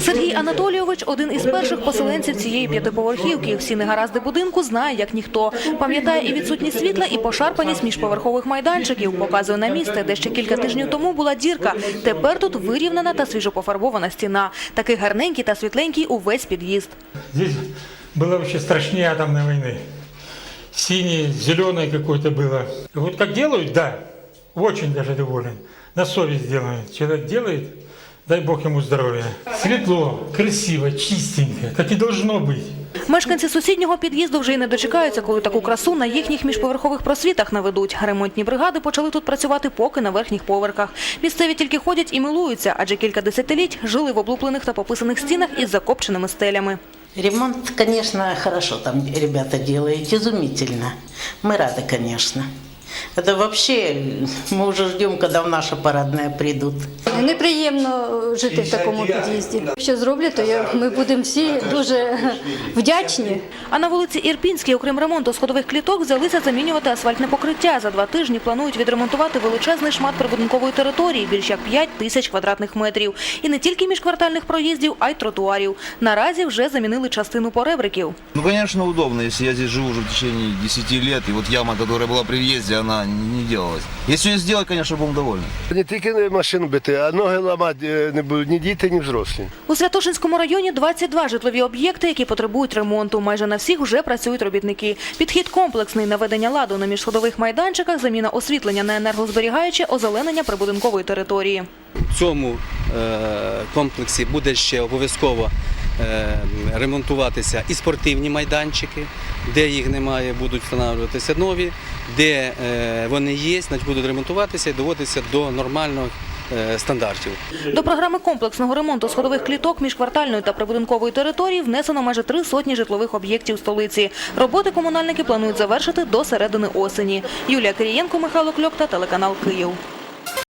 Сергій Анатолійович – один із перших поселенців цієї п'ятиповерхівки. Всі негаразди будинку знає, як ніхто. Пам'ятає і відсутність світла, і пошарпаність міжповерхових майданчиків. Показує на місце, де ще кілька тижнів тому була дірка. Тепер тут вирівнена та свіжопофарбована стіна. Такий гарненький та світленький увесь під'їзд. Здесь было вообще страшнее атомной войны. Синий, зеленый какой-то было. И вот как делают, да, очень даже доволен. На совесть делают. Человек делает, дай Бог ему здоровья. Светло, красиво, чистенько, как и должно быть. Мешканці сусіднього під'їзду вже й не дочекаються, коли таку красу на їхніх міжповерхових просвітах наведуть. Ремонтні бригади почали тут працювати поки на верхніх поверхах. Місцеві тільки ходять і милуються, адже кілька десятиліть жили в облуплених та пописаних стінах із закопченими стелями. Ремонт, конечно, хорошо там ребята делают, изумительно. Мы рады, конечно. Это вообще, мы уже ждем, когда в наше парадное придут. Неприємно жити в такому під'їзді. Якщо зроблять, то я- ми будемо всі дуже вдячні. А на вулиці Ірпінській, окрім ремонту сходових кліток, взялися замінювати асфальтне покриття. За два тижні планують відремонтувати величезний шмат прибудинкової території, більш як 5 тисяч квадратних метрів. І не тільки міжквартальних проїздів, а й тротуарів. Наразі вже замінили частину поребриків. Ну, конечно, удобно, если я здесь живу уже в течение 10 лет, и вот яма, которая была при въезде, она не делалась. Если ее сделать, конечно, будем довольны. Не тільки машину бити, а ноги ламати е, не будуть ні діти, ні взрослі. У Святошинському районі 22 житлові об'єкти, які потребують ремонту. Майже на всіх вже працюють робітники. Підхід комплексний наведення ладу на міжсходових майданчиках, заміна освітлення на енергозберігаюче, озеленення прибудинкової території. В цьому е, комплексі буде ще обов'язково е, ремонтуватися і спортивні майданчики, де їх немає, будуть встановлюватися нові, де вони є, значить будуть ремонтуватися і доводитися до нормальних е, стандартів. До програми комплексного ремонту сходових кліток міжквартальної та прибудинкової території внесено майже три сотні житлових об'єктів столиці. Роботи комунальники планують завершити до середини осені. Юлія Кирієнко, Михайло Кльок та телеканал Київ.